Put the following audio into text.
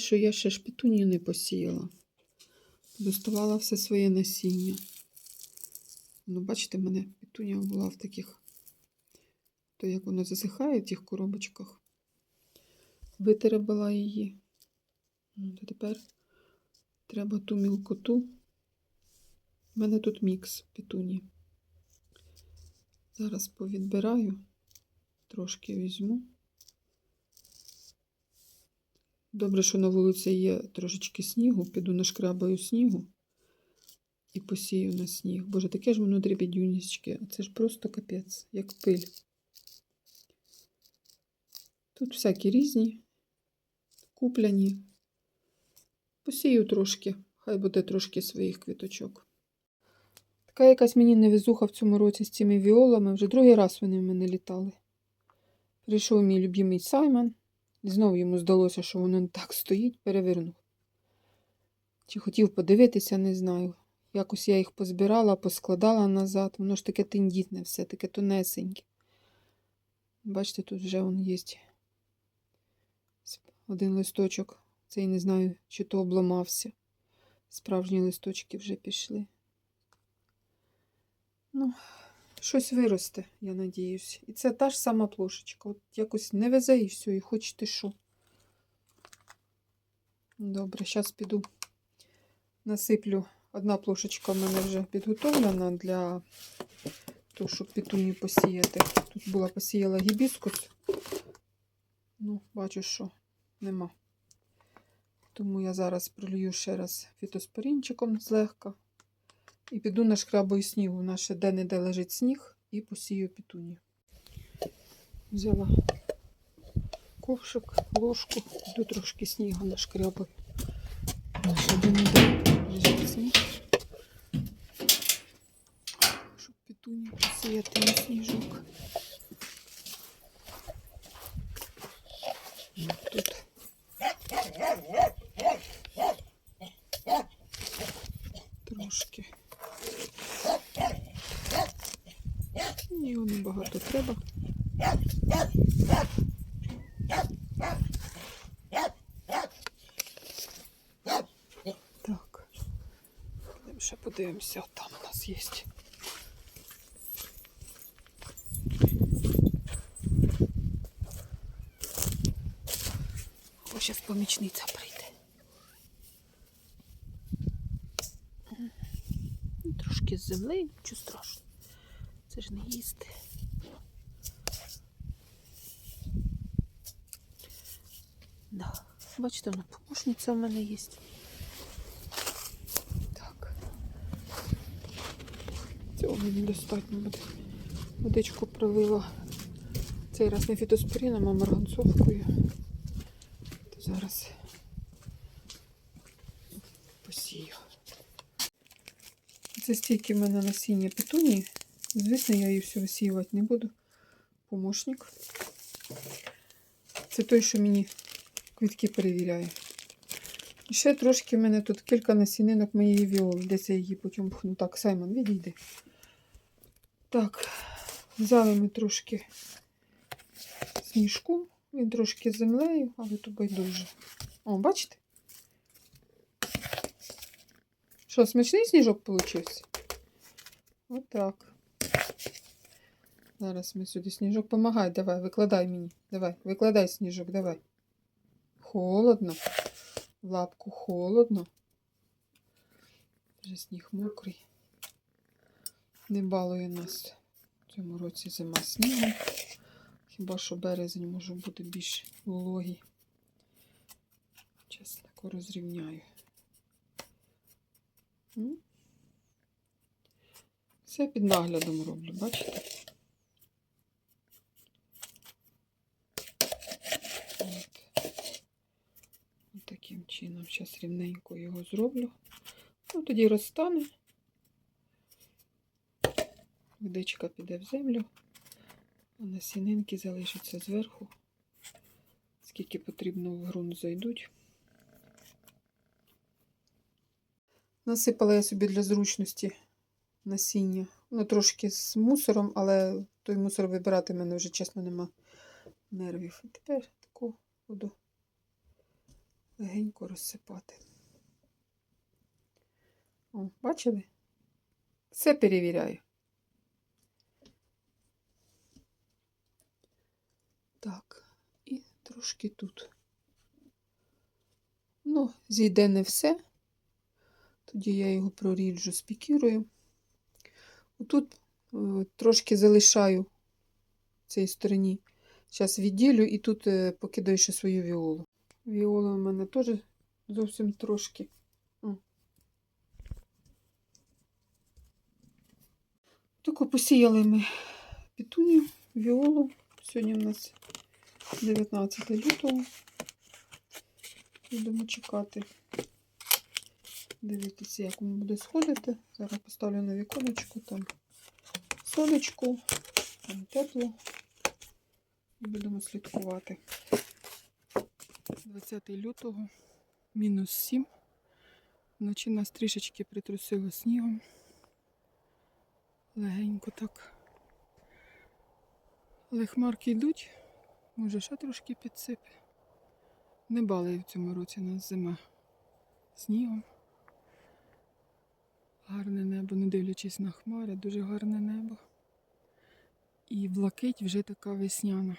що я ще ж петунію не посіяла. Доставала все своє насіння. Ну, бачите, мене петунія була в таких, то як воно засихає в тих коробочках. Витеребила її. Ну, то тепер треба ту мілкоту. У мене тут мікс петуні. Зараз повідбираю, трошки візьму. Добре, що на вулиці є трошечки снігу, піду нашкрабаю снігу і посію на сніг. Боже, таке ж воно дрібідюнічки, а це ж просто капець, як пиль. Тут всякі різні, купляні. Посію трошки, хай буде трошки своїх квіточок. Така якась мені невезуха в цьому році з цими віолами. Вже другий раз вони в мене літали. Прийшов мій любимий Саймон. Знову йому здалося, що воно так стоїть, перевернув. Чи хотів подивитися, не знаю. Якось я їх позбирала, поскладала назад. Воно ж таке тендітне все, таке тонесеньке. Бачите, тут вже он є один листочок. Цей не знаю, чи то обламався. Справжні листочки вже пішли. Ну, щось виросте, я надіюсь. І це та ж сама плошечка. От якось не везе і все, і хочете що. Добре, зараз піду насиплю. Одна плошечка в мене вже підготовлена для того, щоб петуні посіяти. Тут була посіяла гібіскус. Ну, бачу, що нема. Тому я зараз пролью ще раз фітоспорінчиком злегка. І піду на шкрабою снігу. У нас ще де-не-де лежить сніг і посію петуні. Взяла ковшик, ложку, піду трошки снігу нашкрябаю. Ще де-не-де лежить сніг. Щоб пітуні посіяти на сніжок. От Тут. Трошки. Його небагато треба. Так. Підемо ще подивимося, там у нас є. О, зараз помічниця прийде. Ну, Трошки з землею, нічого страшного. Це ж не їсти. Да. Бачите, вона помощниця в мене є. Так. Цього мені достатньо буде. Водичку пролила. Цей раз не фітоспоріном, а марганцовкою. То зараз посію. Це стільки в мене насіння петунії. Звісно, я її все висіювати не буду. Помощник. Це той, що мені квітки перевіряє. І ще трошки в мене тут кілька насінинок моєї віоли. Десь я її потім пхну. Так, Саймон, відійди. Так, взяли ми трошки сніжку. Він трошки з землею, але то байдуже. О, бачите? Що, смачний сніжок получився? Отак. Зараз ми сюди сніжок. Помагай, давай, викладай мені. Давай, викладай сніжок, давай. Холодно. Лапку холодно. Вже сніг мокрий. Не балує нас в цьому році зима снігом. Хіба що березень може бути більш вологий. Зараз розрівняю. Все під наглядом роблю, бачите? От таким чином зараз рівненько його зроблю. Ну, тоді розтане. Водичка піде в землю, а насінинки залишаться зверху. Скільки потрібно в ґрунт зайдуть. Насипала я собі для зручності насіння. Ну, трошки з мусором, але той мусор вибирати в мене вже, чесно, нема нервів. І тепер таку буду легенько розсипати. О, бачили? Все перевіряю. Так, і трошки тут. Ну, зійде не все. Тоді я його проріджу, спікірую. Отут е, трошки залишаю в цій стороні. Зараз відділю і тут е, покидаю ще свою віолу. Віола у мене теж зовсім трошки. Тільки посіяли ми петунію, віолу. Сьогодні у нас 19 лютого. Будемо чекати. Дивитися, як воно буде сходити. Зараз поставлю на віконечко, там сонечко, там тепло. І будемо слідкувати. 20 лютого, мінус 7. Вночі нас трішечки притрусило снігом. Легенько так. Але хмарки йдуть. Може, ще трошки підсипе. Не балує в цьому році нас зима снігом. Небо, не дивлячись на хмари, дуже гарне небо. І блакить вже така весняна.